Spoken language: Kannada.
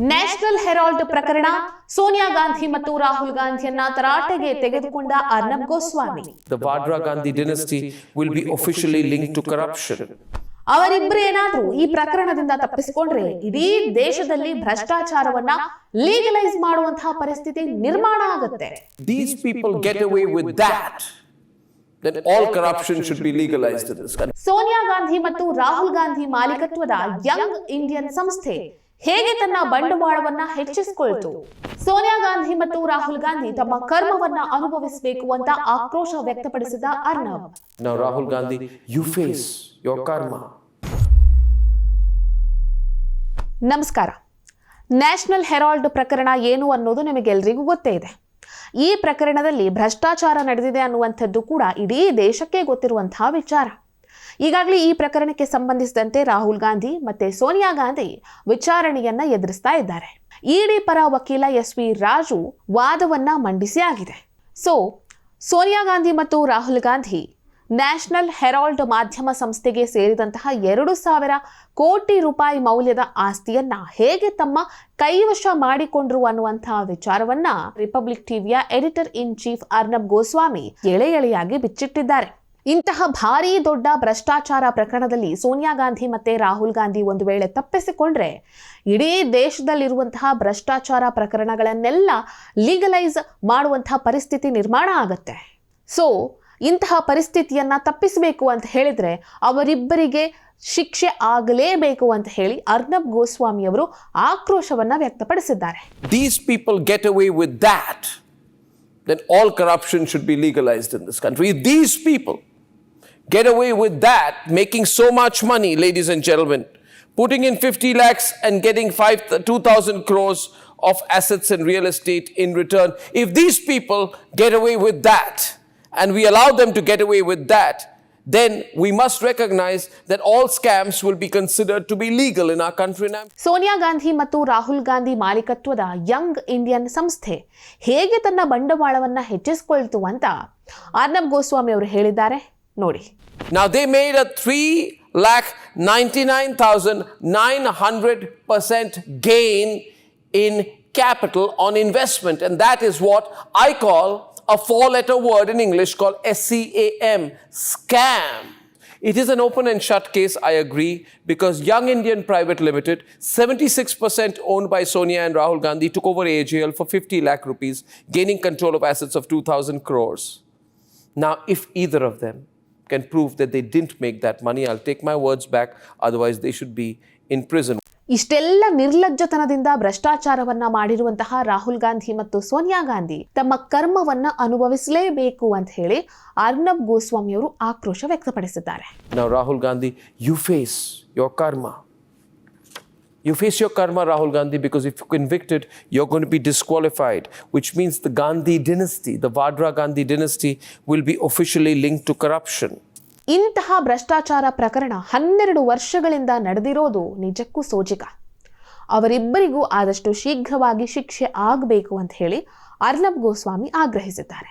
ನ್ಯಾಷನಲ್ ಹೆರಾಲ್ಡ್ ಪ್ರಕರಣ ಸೋನಿಯಾ ಗಾಂಧಿ ಮತ್ತು ರಾಹುಲ್ ಗಾಂಧಿಯನ್ನ ತರಾಟೆಗೆ ತೆಗೆದುಕೊಂಡ Arnab Goswami. The Vadra Gandhi will be link to corruption ಅವರಿಬ್ರು ಏನಾದ್ರೂ ಈ ಪ್ರಕರಣದಿಂದ ತಪ್ಪಿಸಿಕೊಂಡ್ರೆ ಇಡೀ ದೇಶದಲ್ಲಿ ಭ್ರಷ್ಟಾಚಾರವನ್ನ ಲೀಗಲೈಸ್ ಮಾಡುವಂತಹ ಪರಿಸ್ಥಿತಿ ನಿರ್ಮಾಣ ಆಗುತ್ತೆ. These people get away with that. Sonia Gandhi ಮತ್ತು ರಾಹುಲ್ ಗಾಂಧಿ ಮಾಲೀಕತ್ವದ ಯಂಗ್ ಇಂಡಿಯನ್ ಸಂಸ್ಥೆ ಹೇಗೆ ತನ್ನ ಬಂಡವಾಳವನ್ನ ಹೆಚ್ಚಿಸಿಕೊಳ್ತು? ಸೋನಿಯಾ ಗಾಂಧಿ ಮತ್ತು ರಾಹುಲ್ ಗಾಂಧಿ ತಮ್ಮ ಕರ್ಮವನ್ನ ಅನುಭವಿಸಬೇಕು ಅಂತ ಆಕ್ರೋಶ ವ್ಯಕ್ತಪಡಿಸಿದ Arnab. Rahul Gandhi you face your karma. ನಮಸ್ಕಾರ. ನ್ಯಾಷನಲ್ ಹೆರಾಲ್ಡ್ ಪ್ರಕರಣ ಏನು ಅನ್ನೋದು ನಿಮಗೆಲ್ರಿಗೂ ಗೊತ್ತೇ ಇದೆ. ಈ ಪ್ರಕರಣದಲ್ಲಿ ಭ್ರಷ್ಟಾಚಾರ ನಡೆದಿದೆ ಅನ್ನುವಂಥದ್ದು ಕೂಡ ಇಡೀ ದೇಶಕ್ಕೆ ಗೊತ್ತಿರುವಂತಹ ವಿಚಾರ. ಈಗಾಗಲೇ ಈ ಪ್ರಕರಣಕ್ಕೆ ಸಂಬಂಧಿಸಿದಂತೆ ರಾಹುಲ್ ಗಾಂಧಿ ಮತ್ತೆ ಸೋನಿಯಾ ಗಾಂಧಿ ವಿಚಾರಣೆಯನ್ನ ಎದುರಿಸ್ತಾ ಇದ್ದಾರೆ. ಇಡಿ ಪರ ವಕೀಲ ಎಸ್ ವಿ ರಾಜು ವಾದವನ್ನ ಮಂಡಿಸಿ ಆಗಿದೆ. ಸೊ, ಸೋನಿಯಾ ಗಾಂಧಿ ಮತ್ತು ರಾಹುಲ್ ಗಾಂಧಿ ನ್ಯಾಷನಲ್ ಹೆರಾಲ್ಡ್ ಮಾಧ್ಯಮ ಸಂಸ್ಥೆಗೆ ಸೇರಿದಂತಹ ಎರಡು ಸಾವಿರ ಕೋಟಿ ರೂಪಾಯಿ ಮೌಲ್ಯದ ಆಸ್ತಿಯನ್ನ ಹೇಗೆ ತಮ್ಮ ಕೈವಶ ಮಾಡಿಕೊಂಡ್ರು ಅನ್ನುವಂತಹ ವಿಚಾರವನ್ನ ರಿಪಬ್ಲಿಕ್ ಟಿವಿಯ editor in chief Arnab Goswami ಎಳೆ ಎಳೆಯಾಗಿ ಬಿಚ್ಚಿಟ್ಟಿದ್ದಾರೆ. ಇಂತಹ ಭಾರಿ ದೊಡ್ಡ ಭ್ರಷ್ಟಾಚಾರ ಪ್ರಕರಣದಲ್ಲಿ ಸೋನಿಯಾ ಗಾಂಧಿ ಮತ್ತೆ ರಾಹುಲ್ ಗಾಂಧಿ ಒಂದು ವೇಳೆ ತಪ್ಪಿಸಿಕೊಂಡ್ರೆ ಇಡೀ ದೇಶದಲ್ಲಿರುವಂತಹ ಭ್ರಷ್ಟಾಚಾರ ಪ್ರಕರಣಗಳನ್ನೆಲ್ಲ ಲೀಗಲೈಸ್ ಮಾಡುವಂತಹ ಪರಿಸ್ಥಿತಿ ನಿರ್ಮಾಣ ಆಗತ್ತೆ. ಸೊ ಇಂತಹ ಪರಿಸ್ಥಿತಿಯನ್ನ ತಪ್ಪಿಸಬೇಕು ಅಂತ ಹೇಳಿದ್ರೆ ಅವರಿಬ್ಬರಿಗೆ ಶಿಕ್ಷೆ ಆಗಲೇಬೇಕು ಅಂತ ಹೇಳಿ ಅರ್ನಬ್ ಗೋಸ್ವಾಮಿ ಅವರು ಆಕ್ರೋಶವನ್ನ ವ್ಯಕ್ತಪಡಿಸಿದ್ದಾರೆ. These people get away with that then all corruption should be legalised in this country these people get away with that, making so much money, ladies and gentlemen, putting in 50 lakhs and getting 5, 2,000 crores of assets and real estate in return, if these people get away with that, and we allow them to get away with that, then we must recognize that all scams will be considered to be legal in our country. And I'm Sonia Gandhi ಮತ್ತು ರಾಹುಲ್ ಗಾಂಧಿ ಮಾಲೀಕತ್ವದ ಯಂಗ್ ಇಂಡಿಯನ್ ಸಂಸ್ಥೆ ಹೇಗೆ ತನ್ನ ಬಂಡವಾಳವನ್ನ ಹೆಚ್ಚಿಸಿಕೊಳ್ತು ಅಂತ ಅರ್ನಬ್ ಗೋಸ್ವಾಮಿ ಅವರು ಹೇಳಿದ್ದಾರೆ ನೋಡಿ Now they made a 3 lakh 99,900% gain in capital on investment. And that is what I call a four letter word in English called SCAM, scam. It is an open and shut case, I agree, because Young Indian Private Limited, 76% owned by Sonia and Rahul Gandhi, took over AGL for 50 lakh rupees, gaining control of assets of 2,000 crores. Now, if either of them can prove that they didn't make that money, I'll take my words back. Otherwise, they should be in prison. ಇಷ್ಟೆಲ್ಲ ನಿರ್ಲಜ್ಜತನದಿಂದ ಭ್ರಷ್ಟಾಚಾರವನ್ನ ಮಾಡಿರುವಂತಹ ರಾಹುಲ್ ಗಾಂಧಿ ಮತ್ತು ಸೋನಿಯಾ ಗಾಂಧಿ ತಮ್ಮ ಕರ್ಮವನ್ನ ಅನುಭವಿಸಲೇಬೇಕು ಅಂತ ಹೇಳಿ ಅರ್ನಬ್ ಗೋಸ್ವಾಮಿ ಅವರು ಆಕ್ರೋಶ ವ್ಯಕ್ತಪಡಿಸಿದ್ದಾರೆ Now, Rahul Gandhi, you face your karma. You face your karma, Rahul Gandhi, because if you're convicted, you're going to be disqualified, which means the Gandhi dynasty, the Vadra Gandhi dynasty, will be officially linked to corruption. ಇಂತಹ ಭ್ರಷ್ಟಾಚಾರ ಪ್ರಕರಣ ಹನ್ನೆರಡು ವರ್ಷಗಳಿಂದ ನಡೆದಿರೋದು ನಿಜಕ್ಕೂ ಸೋಜಿಗ ಅವರಿಬ್ಬರಿಗೂ ಆದಷ್ಟು ಶೀಘ್ರವಾಗಿ ಶಿಕ್ಷೆ ಆಗಬೇಕು ಅಂತ ಹೇಳಿ ಅರ್ನಬ್ ಗೋಸ್ವಾಮಿ ಆಗ್ರಹಿಸಿದ್ದಾರೆ